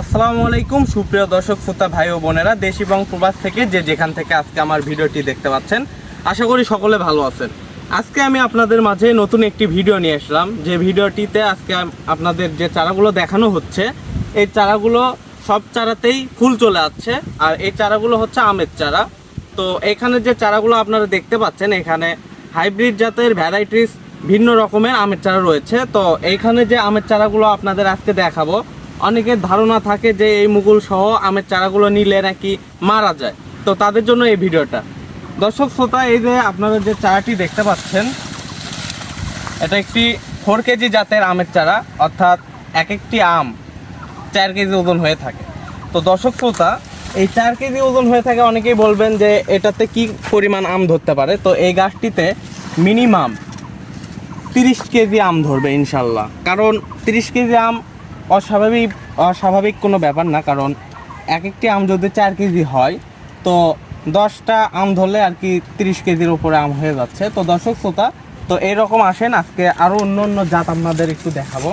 আসসালামু আলাইকুম, সুপ্রিয় দর্শক, শ্রোতা, ভাই ও বোনেরা, দেশ এবং প্রবাস থেকে যে যেখান থেকে আজকে আমার ভিডিওটি দেখতে পাচ্ছেন, আশা করি সকলে ভালো আছেন। আজকে আমি আপনাদের মাঝে নতুন একটি ভিডিও নিয়ে আসলাম। যে ভিডিওটিতে আজকে আপনাদের যে চারাগুলো দেখানো হচ্ছে, এই চারাগুলো সব চারাতেই ফুল চলে আসছে, আর এই চারাগুলো হচ্ছে আমের চারা। তো এখানে যে চারাগুলো আপনারা দেখতে পাচ্ছেন, এখানে হাইব্রিড জাতের ভ্যারাইটিস ভিন্ন রকমের আমের চারা রয়েছে। তো এইখানে যে আমের চারাগুলো আপনাদের আজকে দেখাবো অনেকের ধারণা থাকে যে এই মুকুল সহ আমের চারাগুলো নিলে নাকি মারা যায়। তো তাদের জন্য এই ভিডিওটা। দর্শক শ্রোতা, এই যে আপনারা যে চারাটি দেখতে পাচ্ছেন, এটা একটি ফোর কেজি জাতের আমের চারা, অর্থাৎ এক একটি আম চার কেজি ওজন হয়ে থাকে। তো দর্শক শ্রোতা, এই চার কেজি ওজন হয়ে থাকে অনেকেই বলবেন যে এটাতে কি পরিমাণ আম ধরতে পারে। তো এই গাছটিতে মিনিমাম তিরিশ কেজি আম ধরবে ইনশাল্লাহ। কারণ তিরিশ কেজি আম অস্বাভাবিক অস্বাভাবিক কোনো ব্যাপার না, কারণ এক একটি আম যদি চার কেজি হয়, তো দশটা আম ধরলে আর কি তিরিশ কেজির উপরে আম হয়ে যাচ্ছে। তো দর্শক শ্রোতা, তো এইরকম আসেন, আজকে আরও অন্য অন্য জাত আপনাদের একটু দেখাবো।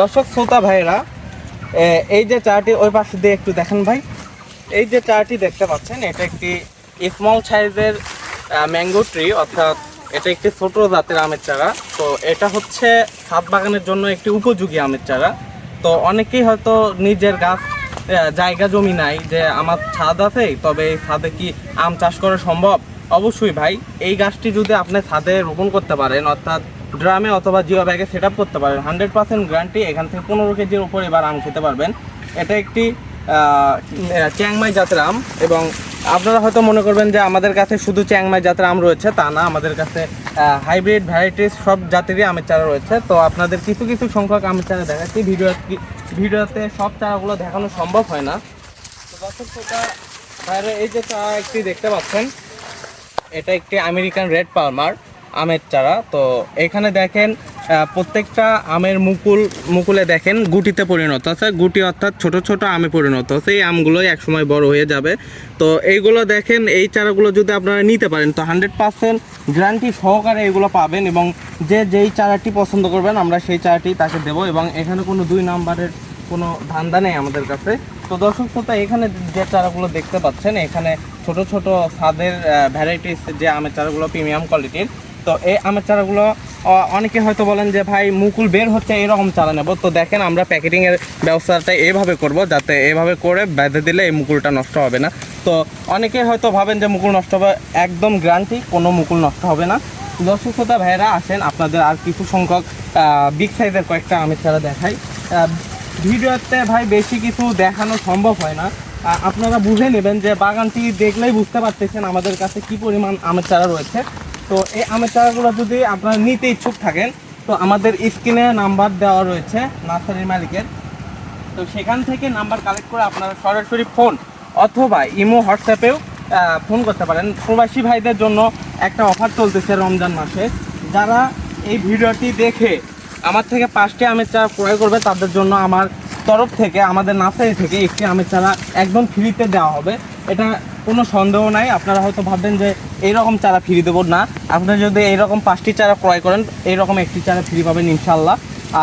দর্শক শ্রোতা ভাইরা এই যে চাটি ওই পাশে দিয়ে একটু দেখেন ভাই। এই যে চাটি দেখতে পাচ্ছেন, এটা একটি স্মল সাইজের ম্যাঙ্গো ট্রি অর্থাৎ এটা একটি ছোট জাতের আমের চারা। তো এটা হচ্ছে ছাদ বাগানের জন্য একটি উপযোগী আমের চারা। তো অনেকেই হয়তো নিজের গাছ জায়গা জমি নাই যে আমার ছাদ আছে, তবে এই ছাদে কি আম চাষ করা সম্ভব? অবশ্যই ভাই, এই গাছটি যদি আপনি ছাদে রোপণ করতে পারেন, অর্থাৎ ড্রামে অথবা জিও ব্যাগে সেট আপ করতে পারেন হান্ড্রেড পার্সেন্ট গ্যারান্টি এখান থেকে পনেরো কেজির উপর এবার আম খেতে পারবেন। এটা একটি চ্যাংমাই জাতের আম এবং আপনারা হয়তো মনে করবেন যে আমাদের কাছে শুধু চ্যাংমাই জাতের আম রয়েছে, তা না, আমাদের কাছে হাইব্রিড ভ্যারাইটিস সব জাতেরই আমের চারা রয়েছে। তো আপনাদের কিছু কিছু সংখ্যক আমের চারা দেখাচ্ছি। ভিডিও ভিডিওতে সব চারাগুলো দেখানো সম্ভব হয় না। তো বাইরে এই যে চারা একটি দেখতে পাচ্ছেন, এটা একটি আমেরিকান রেড পালমার আমের চারা। তো এখানে দেখেন প্রত্যেকটা আমের মুকুল, মুকুলে দেখেন গুটিতে পরিণত আছে। গুটি অর্থাৎ ছোট ছোট আমে পরিণত আছে। এই আমগুলোই একসময় বড় হয়ে যাবে। তো এইগুলো দেখেন, এই চারাগুলো যদি আপনারা নিতে পারেন, তো হান্ড্রেড পার্সেন্ট গ্যারান্টি সহকারে এগুলো পাবেন এবং যে যেই চারাটি পছন্দ করবেন, আমরা সেই চারাটি তাকে দেবো এবং এখানে কোনো দুই নাম্বারের কোনো ধান্দা নেই আমাদের কাছে। তো দর্শক শ্রোতা, এখানে যে চারাগুলো দেখতে পাচ্ছেন, এখানে ছোট ছোট স্বাদের ভ্যারাইটিস যে আমের চারাগুলো প্রিমিয়াম কোয়ালিটির তো এই আমের চারাগুলো অনেকে হয়তো বলেন যে, ভাই, মুকুল বের হচ্ছে, এরকম চারা নেব তো দেখেন, আমরা প্যাকেটিংয়ের ব্যবস্থাটা এভাবে করব, যাতে এভাবে করে বেঁধে দিলে এই মুকুলটা নষ্ট হবে না। তো অনেকে হয়তো ভাবেন যে, মুকুল নষ্ট হবে। একদম গ্যারান্টি কোনো মুকুল নষ্ট হবে না। দর্শক শ্রোতা, ভাইয়েরা, আসেন, আপনাদের আর কিছু সংখ্যক বিগ সাইজের কয়েকটা আমের চারা দেখাই। ভিডিওতে, ভাই, বেশি কিছু দেখানো সম্ভব হয় না। আপনারা বুঝে নেবেন যে, বাগানটি দেখলেই বুঝতে পারতেছেন আমাদের কাছে কি পরিমাণ আমের চারা রয়েছে। তো এই আমের চারাগুলো যদি আপনারা নিতে ইচ্ছুক থাকেন, তো আমাদের স্ক্রিনে নাম্বার দেওয়া রয়েছে, নার্সারির মালিকের। তো সেখান থেকে নাম্বার কালেক্ট করে আপনারা সরাসরি ফোন অথবা ইমো হোয়াটসঅ্যাপেও ফোন করতে পারেন। প্রবাসী ভাইদের জন্য একটা অফার চলতেছে রমজান মাসে। যারা এই ভিডিওটি দেখে আমার থেকে পাঁচটি আমের চারা ক্রয় করবে, তাদের জন্য আমার তরফ থেকে, আমাদের নার্সারি থেকে একটি আমের চারা একদম ফ্রিতে দেওয়া হবে। এটা কোনো সন্দেহ নাই। আপনারা হয়তো ভাববেন যে এইরকম চারা ফ্রি দেবো। না, আপনারা যদি এইরকম পাঁচটি চারা ক্রয় করেন, এইরকম একটি চারা ফ্রি পাবেন ইনশাল্লাহ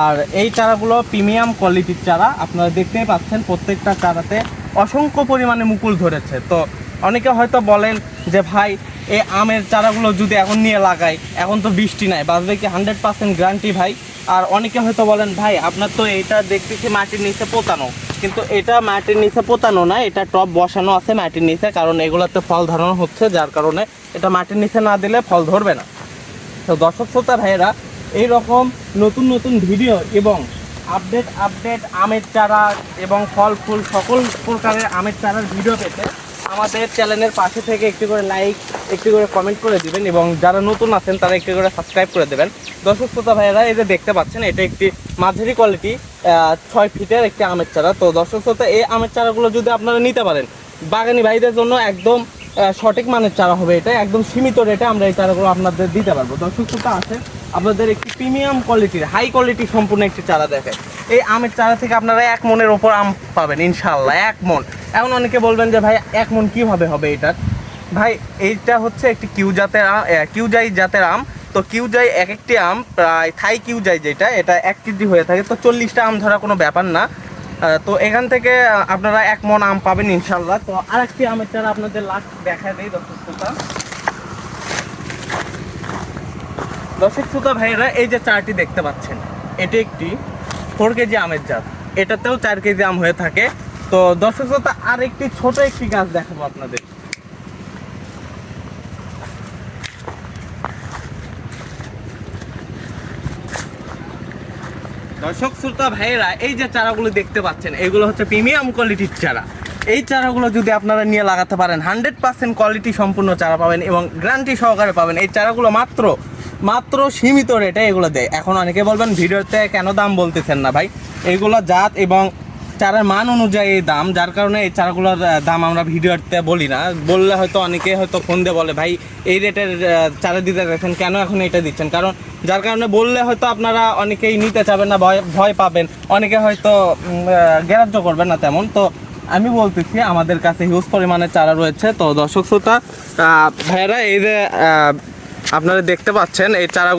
আর এই চারাগুলো প্রিমিয়াম কোয়ালিটির চারা, আপনারা দেখতেই পাচ্ছেন প্রত্যেকটা চারাতে অসংখ্য পরিমাণে মুকুল ধরেছে। তো অনেকে হয়তো বলেন যে, ভাই, এই আমের চারাগুলো যদি এখন নিয়ে লাগাই, এখন তো বৃষ্টি নাই, বাঁচবে কি হান্ড্রেড পার্সেন্ট গ্যারান্টি ভাই? আর অনেকে হয়তো বলেন, ভাই, আপনার তো এইটা দেখতেছি মাটির নিচে পোতানো। কিন্তু এটা মাটির নিচে পোতানো না, এটা টপ বসানো আছে মাটির নিচে, কারণ এগুলোতে ফল ধরানো হচ্ছে, যার কারণে এটা মাটির নিচে না দিলে ফল ধরবে না। তো দর্শক শ্রোতা ভাইয়েরা, এইরকম নতুন নতুন ভিডিও এবং আপডেট আপডেট আমের চারা এবং ফল ফুল সকল প্রকারের আমের চারার ভিডিও পেতে আমাদের চ্যানেলের পাশে থেকে একটি করে লাইক একটি করে কমেন্ট করে দিবেন এবং যারা নতুন আছেন, তারা একটি করে সাবস্ক্রাইব করে দেবেন। দর্শক শ্রোতা ভাইয়েরা, এই যে দেখতে পাচ্ছেন, এটা একটি মাঝারি কোয়ালিটি ছয় ফিটের একটি আমের চারা। তো দর্শক শ্রোতা, এই আমের চারাগুলো যদি আপনারা নিতে পারেন, বাগানি ভাইদের জন্য একদম সঠিক মানের চারা হবে এটা, একদম সীমিত রেটে আমরা এই চারাগুলো আপনাদের দিতে পারব। দর্শক শ্রোতা আছে আপনাদের একটি প্রিমিয়াম কোয়ালিটির হাই কোয়ালিটি সম্পূর্ণ একটি চারা দেখায় এই আমের চারা থেকে আপনারা এক মনের ওপর আম পাবেন ইনশাল্লাহ এক মন। এখন অনেকে বলবেন যে, ভাই, এক মন কীভাবে হবে এটার ভাই, এইটা হচ্ছে একটি কিউ জাতের কিউজাই জাতের আম। তো কিউজাই এক একটি আম, প্রায় থাই কিউজাই যেটা, এটা এক কেজি হয়ে থাকে। তো চল্লিশটা আম ধরা কোনো ব্যাপার না। তো এখান থেকে আপনারা এক মন আম পাবেন ইনশাল্লাহ তো আর একটি আমের চারা আপনাদের লাস্ট দেখা দেয় দর্শক দর্শক শ্রোতা ভাইয়েরা, এই যে চারটি দেখতে পাচ্ছেন, এটি একটি ফোর কেজি আমের জাত। এটাতেও চার কেজি আম হয়ে থাকে। তো দর্শক শ্রোতা আর একটি ছোট একটি গাছ দেখাবো আপনাদের। দর্শক শ্রোতা, ভাইয়েরা, এই যে চারাগুলো দেখতে পাচ্ছেন, এগুলো হচ্ছে প্রিমিয়াম কোয়ালিটির চারা। এই চারাগুলো যদি আপনারা নিয়ে লাগাতে পারেন, হান্ড্রেড পার্সেন্ট কোয়ালিটি সম্পূর্ণ চারা পাবেন এবং গ্যারান্টি সহকারে পাবেন। এই চারাগুলো মাত্র মাত্র সীমিত রেটে এগুলো দেয়। এখন অনেকে বলবেন, ভিডিওতে কেন দাম বলতেছেন না ভাই? এইগুলো জাত এবং চারার মান অনুযায়ী দাম, যার কারণে এই চারাগুলোর দাম আমরা ভিডিওতে বলি না। বললে হয়তো অনেকে হয়তো ফোন দিয়ে বলে, ভাই, এই রেটের চারা দিতে দেখেন কেন এখন এটা দিচ্ছেন? কারণ যার কারণে বললে হয়তো আপনারা অনেকেই নিতে চাবেন না, ভয় ভয় পাবেন। অনেকে হয়তো গ্রাহ্য করবেন না তেমন। তো আমি বলতেছি, আমাদের কাছে হিউজ পরিমাণে চারা রয়েছে। তো দর্শক শ্রোতা ভাইয়েরা, এই যে আপনারা দেখতে পাচ্ছেন এই চারা